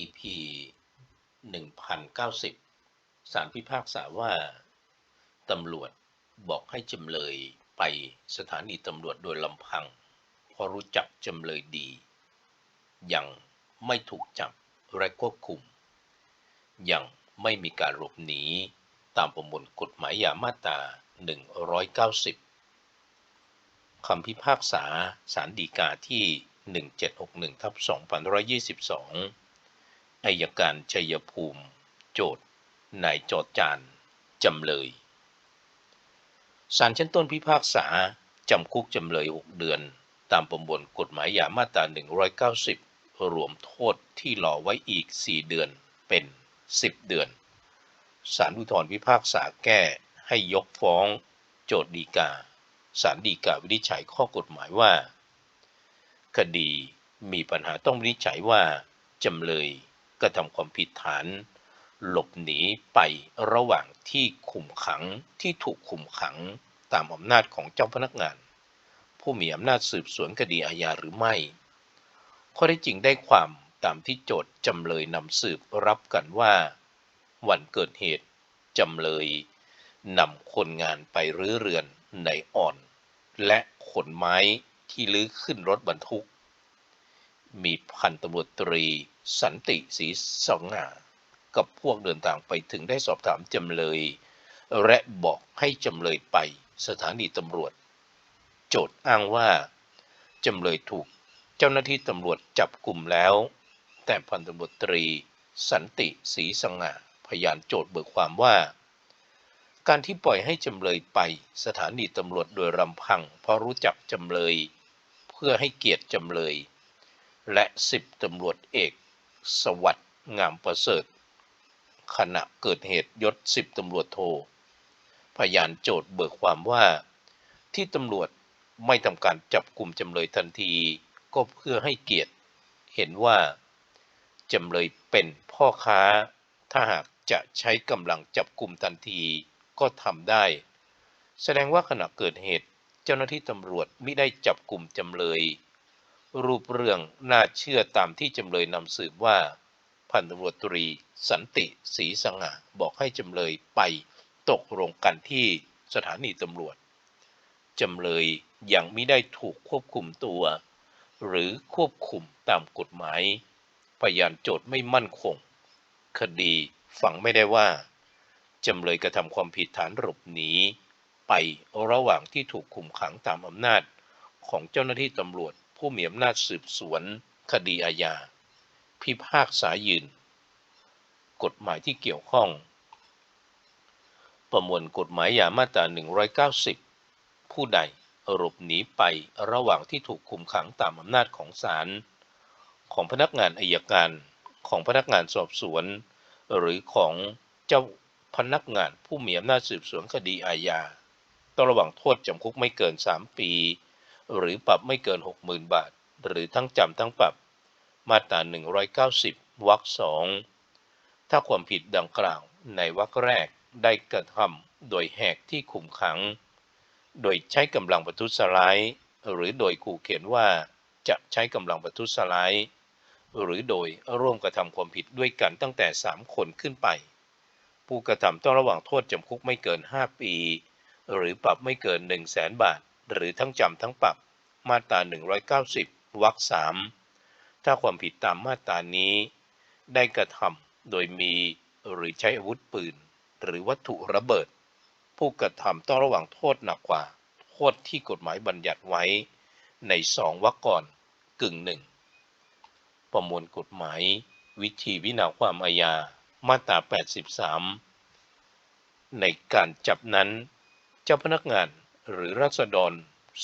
EP 1090 สารพิพากษาว่า ตำรวจบอกให้จำเลยไปสถานีตำรวจโดยลำพัง เพราะรู้จักจำเลยดี ยังไม่ถูกจับและควบคุม ยังไม่มีการหลบหนีตามประมวลกฎหมายยามาตรา 190 คำพิพากษาสารดีกาที่ 1761ทับ2122 อายการชัยภูมิ โจทย์นายจอดจานจำเลยศาลชั้นต้นพิพากษา จำคุกจำเลย 6 เดือน ตามประมวลกฎหมายยามาตรา 190 รวมโทษที่รอไว้อีก 4 เดือนเป็น 10 เดือน ศาลอุทธรพิพากษาแก้ให้ยกฟ้อง โจทดีกา ศาลดีกาวินิจฉัยข้อกฎหมายว่า คดีมีปัญหาต้องวินิจฉัยว่า จำเลย กระทำความผิดฐาน หลบหนีไประหว่างที่คุมขังที่ถูกคุมขังตามอำนาจของเจ้าพนักงาน ผู้มีอำนาจสืบสวนคดีอาญาหรือไม่ ข้อได้จริงได้ความตามที่โจทย์จำเลยนำสืบรับกันว่า วันเกิดเหตุจำเลยนำคนงานไปรื้อเรือนในอ่อน และขนไม้ที่ลื้อขึ้นรถบรรทุก มีพันตำรวจตรี สันติศรีสง่ากับพวกเดินทางไปถึงได้สอบถามจำเลย และบอกให้จำเลยไปสถานีตำรวจ โจทย์อ้างว่า จำเลยถูกเจ้าหน้าที่ตำรวจจับกลุ่มแล้ว แต่พันตำรวจตรี สันติศรีสง่าพยานโจทย์เบิกความว่า การที่ปล่อยให้จำเลยไปสถานีตำรวจโดยรำพัง เพราะรู้จักจำเลย เพื่อให้เกียรติจำเลย และสิบตำรวจเอก สวัสดิ์งามประเสริฐ ขณะเกิดเหตุยศสิบตำรวจโท พยานโจทย์เบิกความว่า ที่ตำรวจไม่ทำการจับกลุ่มจำเลยทันที ก็เพื่อให้เกียรติ เห็นว่าจำเลยเป็นพ่อค้า ถ้าหากจะใช้กำลังจับกลุ่มทันทีก็ทำได้ แสดงว่าขณะเกิดเหตุเจ้าหน้าที่ตำรวจไม่ได้จับกลุ่มจำเลย รูปเรื่องน่าเชื่อตามที่จำเลยนำสืบว่า พันตำรวจตรีสันติศรีสง่าบอกให้จำเลยไปตกลงกันที่สถานีตำรวจ จำเลยยังไม่ได้ถูกควบคุมตัว หรือควบคุมตามกฎหมายพยานโจทย์ไม่มั่นคง คดีฝังไม่ได้ว่า จำเลยกระทำความผิดฐานหลบหนี ไประหว่างที่ถูกคุมขังตามอำนาจของเจ้าหน้าที่ตำรวจ ผู้มีอำนาจสืบสวน คดีอาญา พิพากษายืน กฎหมายที่เกี่ยวข้อง ประมวลกฎหมายยามาตรา 190 ผู้ใดหลบหนีไประหว่างที่ถูกคุมขังตามอำนาจของศาลของพนักงานอายการของพนักงานสอบสวน หรือของเจ้าพนักงานผู้มีอำนาจสืบสวนคดีอาญาต้องระวังโทษจำคุกไม่เกิน 3 ปี หรือปรับไม่เกิน 60,000 บาท หรือทั้งจำทั้งปรับ มาตรา 190 วรรคสอง ถ้าความผิดดังกล่าวในวรรคแรกได้กระทำโดยแหกที่คุมขัง โดยใช้กำลังประทุษร้าย หรือโดยขู่เขียนว่าจะใช้กำลังประทุษร้าย หรือโดยร่วมกระทำความผิดด้วยกันตั้งแต่ 3 คนขึ้นไป ผู้กระทำต้องระหว่างโทษจำคุกไม่เกิน 5 ปี หรือปรับไม่เกิน 1 0 0 0 0แสนบาท หรือทั้งจำทั้งปรับมาตรา 190 วรรคสามถ้าความผิดตามมาตรานี้ ได้กระทำโดยมีหรือใช้อาวุธปืน หรือวัตถุระเบิด ผู้กระทำต้องระว่างโทษหนักกว่า โทษที่กฎหมายบัญญัติไว้ ในสองวรรคก่อนกึ่งหนึ่งประมวลกฎหมาย วิธีวินาความอาญามาตรา 83 ในการจับนั้น เจ้าพนักงาน หรือรัษฎร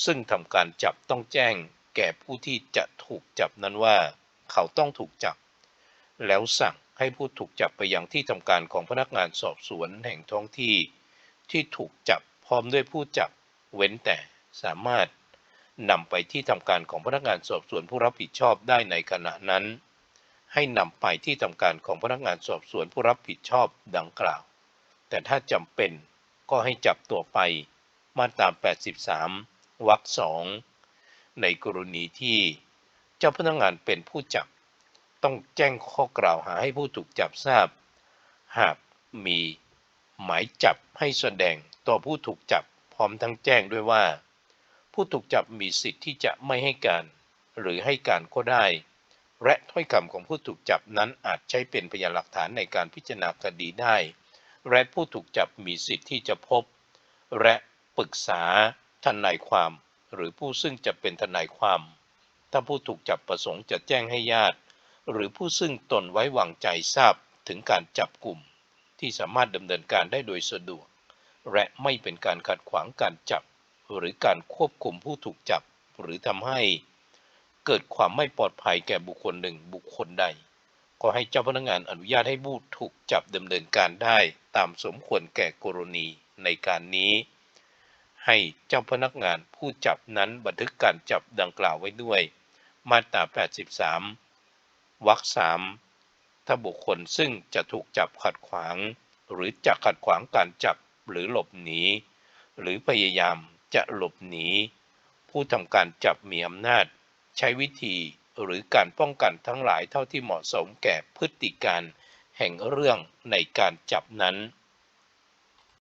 ซึ่งทำการจับต้องแจ้งแก่ผู้ที่จะถูกจับนั้นว่า เขาต้องถูกจับ แล้วสั่งให้ผู้ถูกจับไปยังที่ทำการของพนักงานสอบสวนแห่งท้องที่ ที่ถูกจับพร้อมด้วยผู้จับ เว้นแต่สามารถนำไปที่ทำการของพนักงานสอบสวนผู้รับผิดชอบได้ในขณะนั้น ให้นำไปที่ทำการของพนักงานสอบสวนผู้รับผิดชอบดังกล่าว แต่ถ้าจำเป็นก็ให้จับตัวไป มาตรา 83 วรรคสองในกรณีที่เจ้าพนักงานเป็นผู้จับ ต้องแจ้งข้อกล่าวหาให้ผู้ถูกจับทราบ หากมีหมายจับให้แสดงต่อผู้ถูกจับพร้อมทั้งแจ้งด้วยว่า ผู้ถูกจับมีสิทธิ์ที่จะไม่ให้การ หรือให้การก็ได้ และถ้อยคำของผู้ถูกจับนั้นอาจใช้เป็นพยานหลักฐานในการพิจารณาคดีได้ และผู้ถูกจับมีสิทธิ์ที่จะพบ และ ปรึกษาทนายความ หรือผู้ซึ่งจะเป็นทนายความ ถ้าผู้ถูกจับประสงค์จะแจ้งให้ญาติ หรือผู้ซึ่งตนไว้วางใจทราบถึงการจับกลุ่ม ที่สามารถดำเนินการได้โดยสะดวก และไม่เป็นการขัดขวางการจับ หรือการควบคุมผู้ถูกจับ หรือทำให้ เกิดความไม่ปลอดภัยแก่บุคคลหนึ่งบุคคลใดขอให้เจ้าพนักงานอนุญาตให้ผู้ถูกจับดำเนินการได้ตามสมควรแก่กรณีในการนี้ ให้เจ้าพนักงานผู้จับนั้นบันทึกการจับดังกล่าวไว้ด้วย มาตรา 83 วรรคสามถ้าบุคคลซึ่งจะถูกจับขัดขวาง หรือจะขัดขวางการจับหรือหลบหนี หรือพยายามจะหลบหนี ผู้ทำการจับมีอำนาจ ใช้วิธีหรือการป้องกันทั้งหลายเท่าที่เหมาะสมแก่พฤติการแห่งเรื่องในการจับนั้น